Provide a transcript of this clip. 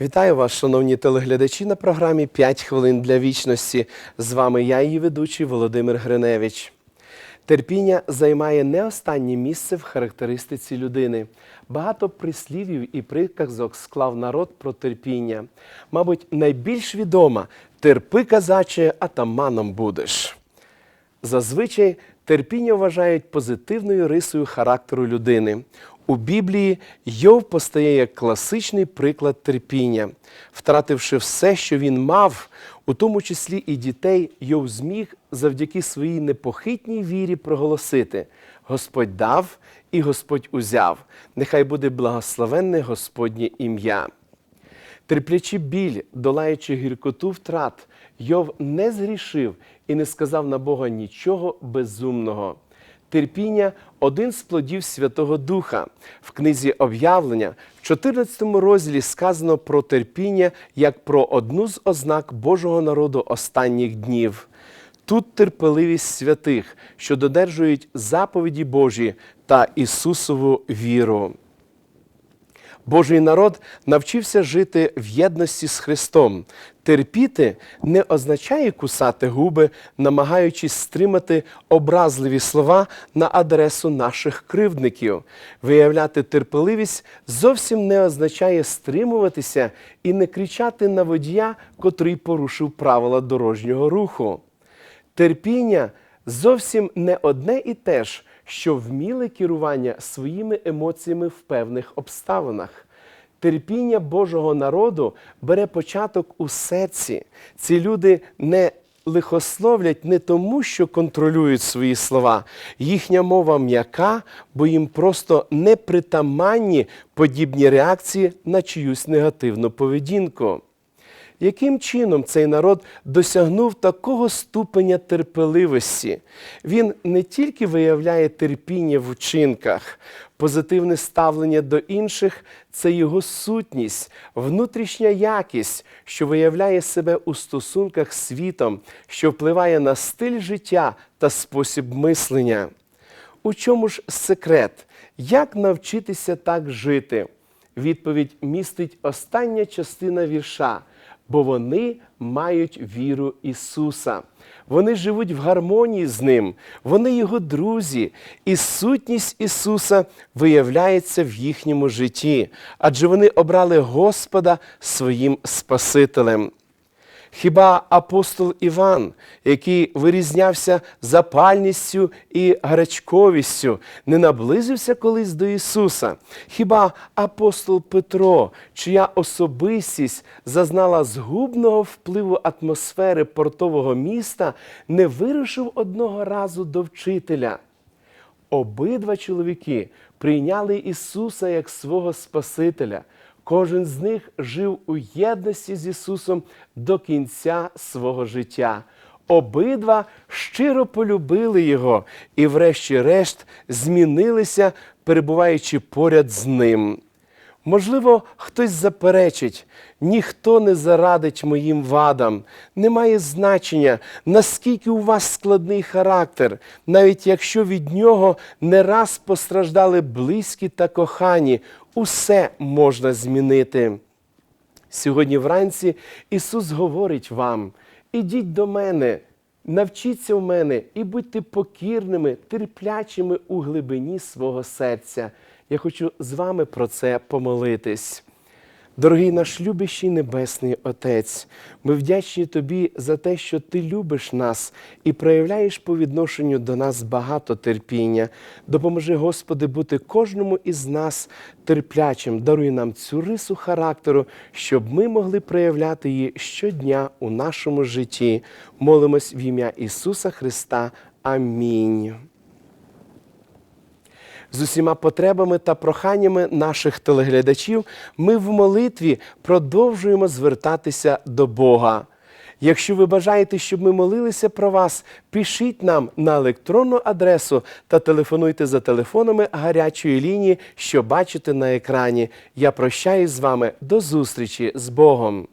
Вітаю вас, шановні телеглядачі, на програмі «5 хвилин для вічності. З вами я, її ведучий Володимир Гриневич. Терпіння займає не останнє місце в характеристиці людини. Багато прислів'їв і приказок склав народ про терпіння. Мабуть, найбільш відома терпи, казаче, атаманом будеш. Зазвичай терпіння вважають позитивною рисою характеру людини. У Біблії Йов постає як класичний приклад терпіння. Втративши все, що він мав, у тому числі і дітей, Йов зміг завдяки своїй непохитній вірі проголосити: Господь дав і Господь узяв. Нехай буде благословенне Господнє ім'я. Терплячи біль, долаючи гіркоту втрат, Йов не згрішив і не сказав на Бога нічого безумного. Терпіння один з плодів Святого Духа. В книзі об'явлення в 14 розділі сказано про терпіння як про одну з ознак Божого народу останніх днів. Тут терпеливість святих, що додержують заповіді Божі та Ісусову віру. Божий народ навчився жити в єдності з Христом. Терпіти не означає кусати губи, намагаючись стримати образливі слова на адресу наших кривдників. Виявляти терпеливість зовсім не означає стримуватися і не кричати на водія, котрий порушив правила дорожнього руху. Терпіння зовсім не одне і те ж, що вміле керування своїми емоціями в певних обставинах. Терпіння Божого народу бере початок у серці. Ці люди не лихословлять не тому, що контролюють свої слова. Їхня мова м'яка, бо їм просто непритаманні подібні реакції на чиюсь негативну поведінку. Яким чином цей народ досягнув такого ступеня терпеливості? Він не тільки виявляє терпіння в вчинках, позитивне ставлення до інших це його сутність, внутрішня якість, що виявляє себе у стосунках з світом, що впливає на стиль життя та спосіб мислення. У чому ж секрет? Як навчитися так жити? Відповідь містить остання частина вірша бо вони мають віру Ісуса. Вони живуть в гармонії з Ним, вони Його друзі, і сутність Ісуса виявляється в їхньому житті, адже вони обрали Господа своїм Спасителем. Хіба апостол Іван, який вирізнявся запальністю і гарячковістю, не наблизився колись до Ісуса? Хіба апостол Петро, чия особистість зазнала згубного впливу атмосфери портового міста, не вирушив одного разу до вчителя? Обидва чоловіки прийняли Ісуса як свого Спасителя. Кожен з них жив у єдності з Ісусом до кінця свого життя. Обидва щиро полюбили Його і, врешті-решт, змінилися, перебуваючи поряд з Ним. Можливо, хтось заперечить, ніхто не зарадить моїм вадам. Немає значення, наскільки у вас складний характер, навіть якщо від нього не раз постраждали близькі та кохані, усе можна змінити. Сьогодні вранці Ісус говорить вам: ідіть до мене, навчіться в мене і будьте покірними, терплячими у глибині свого серця. Я хочу з вами про це помолитись. Дорогий наш любящий Небесний Отець, ми вдячні Тобі за те, що Ти любиш нас і проявляєш по відношенню до нас багато терпіння. Допоможи, Господи, бути кожному із нас терплячим. Даруй нам цю рису характеру, щоб ми могли проявляти її щодня у нашому житті. Молимось в ім'я Ісуса Христа. Амінь з усіма потребами та проханнями наших телеглядачів, ми в молитві продовжуємо звертатися до Бога. Якщо ви бажаєте, щоб ми молилися про вас, пишіть нам на електронну адресу та телефонуйте за телефонами гарячої лінії, що бачите на екрані. Я прощаюсь з вами до зустрічі з Богом.